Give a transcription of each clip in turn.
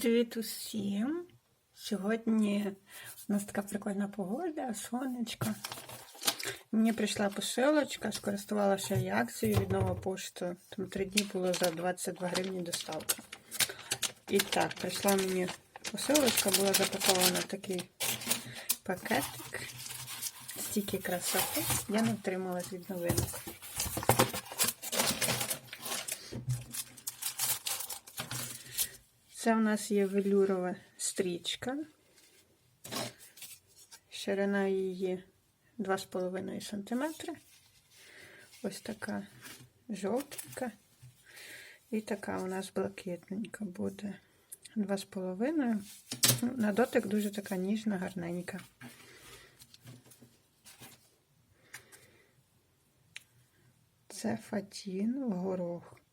Привіт усім! Сьогодні у нас така прикольна погода, сонечко. Мені прийшла посилочка, скористувалася я акцією від нового пошту. Там три дні було за 22 гривні доставка. І так, прийшла мені посилочка, була запакована такий пакетик. Стільки красоти. Я не втрималась від новинок. Це в нас є велюрова стрічка. Ширина її 2,5 см. Ось така жовтенька. І така у нас блакитненька буде 2,5. Ну, на дотик дуже така ніжна, гарненька. Це фатін в горох.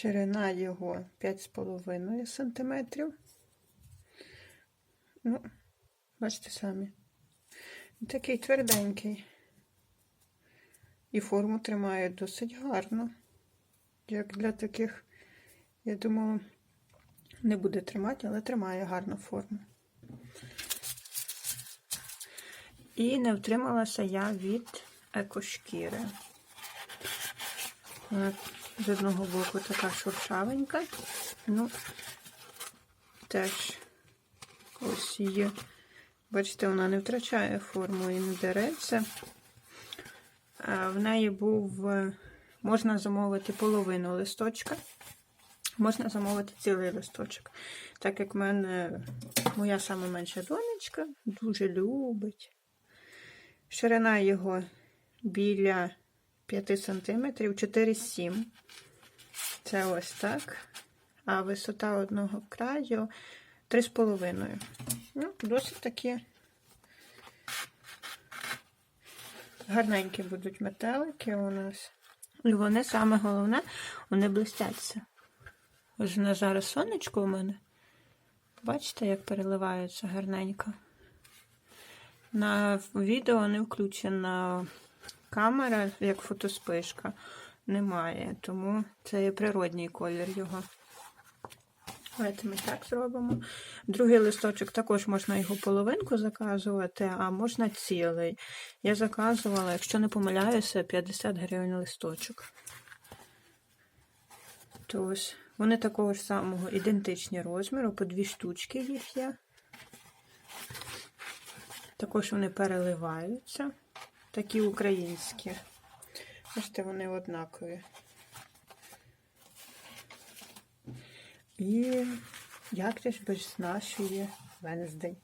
Ширина його 5,5 см. Ну, бачите самі. Такий тверденький. І форму тримає досить гарно. Як для таких, я думала, не буде тримати, але тримає гарну форму. І не втрималася я від екошкіри. З одного боку така шуршавенька. Ну, теж ось її, бачите, вона не втрачає форму і не дереться. В неї був, можна замовити половину листочка, можна замовити цілий листочок. Так як в мене моя сама менша донечка дуже любить. Ширина його біля 5 см, 4,7 Це ось так. А висота одного краю 3,5. Ну, досить такі гарненькі будуть метелики у нас. І вони саме головне, вони блистяться. Ось на зараз сонечко у мене. Бачите, як переливаються гарненько. На відео не включена камера, як фотоспишка, немає, тому це є природній колір його. Давайте ми так зробимо. Другий листочок також можна його половинку заказувати, а можна цілий. Я заказувала, якщо не помиляюся, 50 гривень листочок. То ось вони такого ж самого ідентичні розміру, по дві штучки їх є. Також вони переливаються. Такі українські. Бачите, вони однакові. І як же ж без нашої Венздей.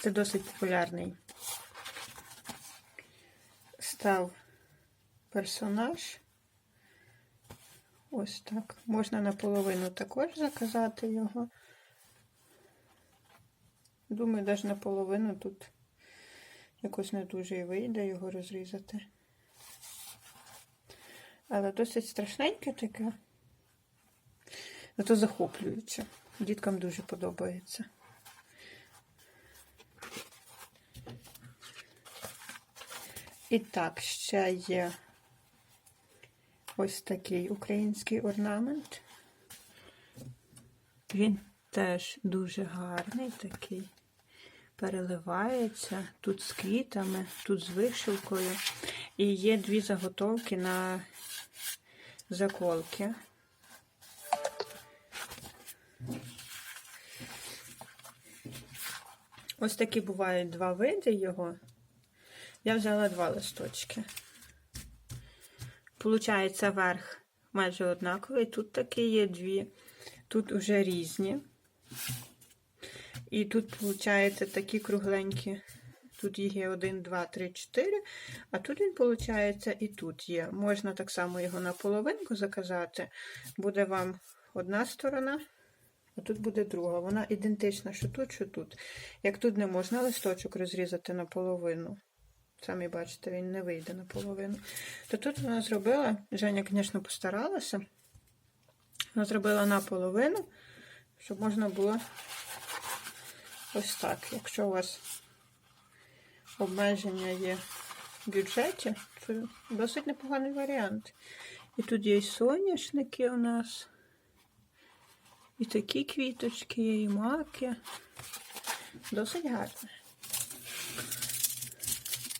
Це досить популярний став персонаж. Ось так. Можна наполовину також заказати його. Думаю, навіть наполовину тут якось не дуже і вийде його розрізати. Але досить страшненьке таке. Зато захоплююче. Діткам дуже подобається. І так, ще є ось такий український орнамент. Він теж дуже гарний такий. Переливається тут з квітами, тут з вишивкою. І є дві заготовки на заколки. Ось такі бувають два види його. Я взяла два листочки. Получається, верх майже однаковий. Тут такі є дві, тут уже різні. І тут, виходить, такі кругленькі. Тут їх є 1, 2, 3, 4. А тут він, виходить, і тут є. Можна так само його на половинку заказати. Буде вам одна сторона, а тут буде друга. Вона ідентична, що тут, що тут. Як тут не можна листочок розрізати на половину. Самі бачите, він не вийде на половину. То тут вона зробила, Женя, звісно, постаралася. Вона зробила наполовину, щоб можна було ось так. Якщо у вас обмеження є в бюджеті, це досить непоганий варіант. І тут є й соняшники у нас. І такі квіточки є, і маки. Досить гарно.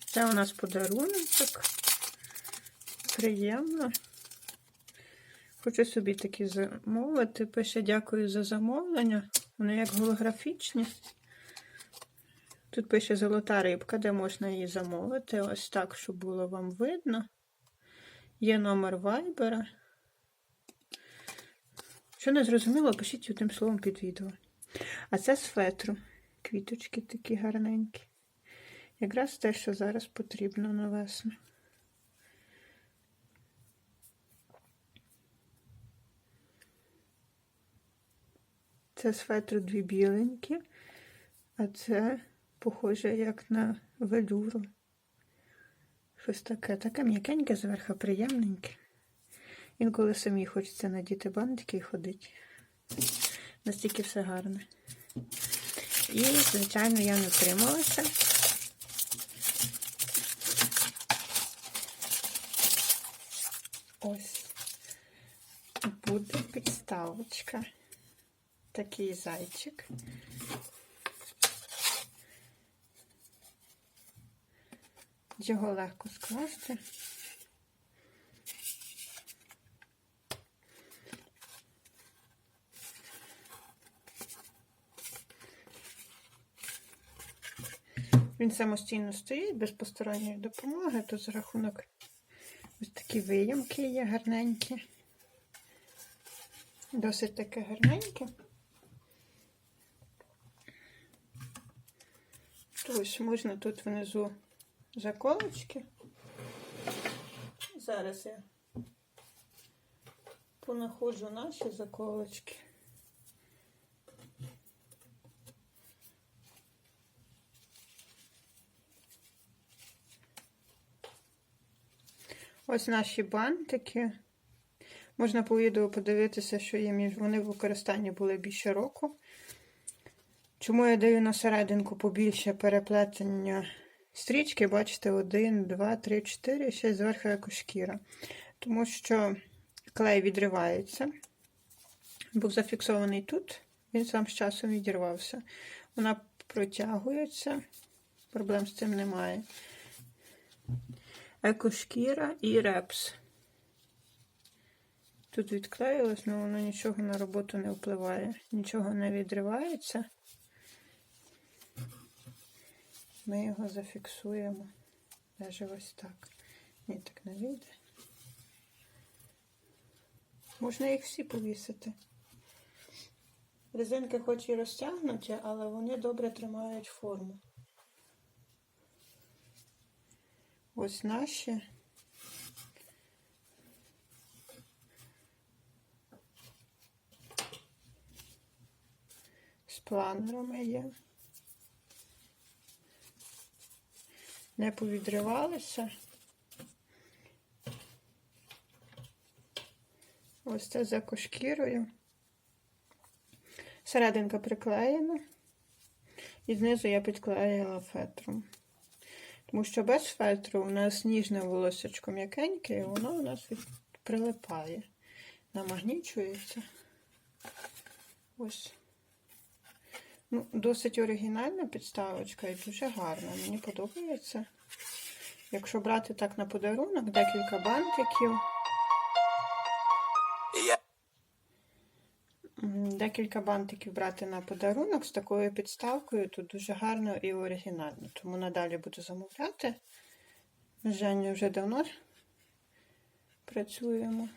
Це у нас подарунок. Приємно. Хочу собі такі замовити. Пише дякую за замовлення. Вони як голографічні. Тут пише золота рибка, де можна її замовити. Ось так, щоб було вам видно. Є номер вайбера. Що не зрозуміло, пишіть одним словом під відео. А це з фетру. Квіточки такі гарненькі. Якраз те, що зараз потрібно на весну. Це з фетру дві біленькі, а це похоже як на велюру. Щось таке, таке м'якеньке зверху, приємненьке. Інколи самі хочеться надіти бантики і ходити. Настільки все гарне. І, звичайно, я не втрималася. Ось буде підставочка. Такий зайчик. Його легко скласти. Він самостійно стоїть без посторонньої допомоги, то за рахунок ось такі виямки є гарненькі. Досить таке гарненьке. Ось можна тут внизу заколочки. Зараз я понаходжу наші заколочки. Ось наші бантики. Можна по відео подивитися, що є між вони в використанні були більше року. Чому я даю на серединку побільше переплетення стрічки, бачите, 1, 2, 3, 4, ще зверху як шкіра. Тому що клей відривається. Був зафіксований тут, він сам з часом відірвався. Вона протягується, проблем з цим немає. Екошкіра і репс. Тут відклеїлось, але воно нічого на роботу не впливає, нічого не відривається. Ми його зафіксуємо. Навіть ось так. Ні, так не вийде. Можна їх всі повісити. Резинки хоч і розтягнуті, але вони добре тримають форму. Ось наші. З планерами є. Не повідривалися. Ось це за кошкірою. Серединка приклеєна. І знизу я підклеїла фетром. Тому що без фетру у нас ніжне волосечко м'якеньке, і воно у нас прилипає, намагнічується. Ось. Ну, Досить оригінальна підставочка і дуже гарна. Мені подобається. Якщо брати так на подарунок, декілька бантиків. Декілька бантиків брати на подарунок з такою підставкою, тут дуже гарно і оригінально. Тому надалі буду замовляти. Ми з Женєю вже давно працюємо,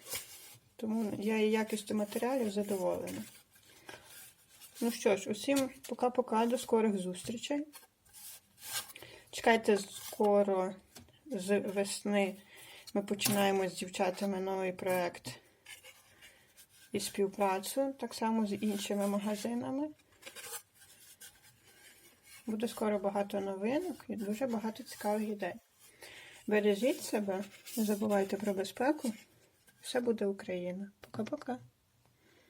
тому я і якістю матеріалів задоволена. Ну що ж, усім пока-пока, до скорих зустрічей. Чекайте скоро з весни. Ми починаємо з дівчатами новий проєкт і співпрацю, так само з іншими магазинами. Буде скоро багато новинок і дуже багато цікавих ідей. Бережіть себе, не забувайте про безпеку. Все буде Україна. Пока-пока.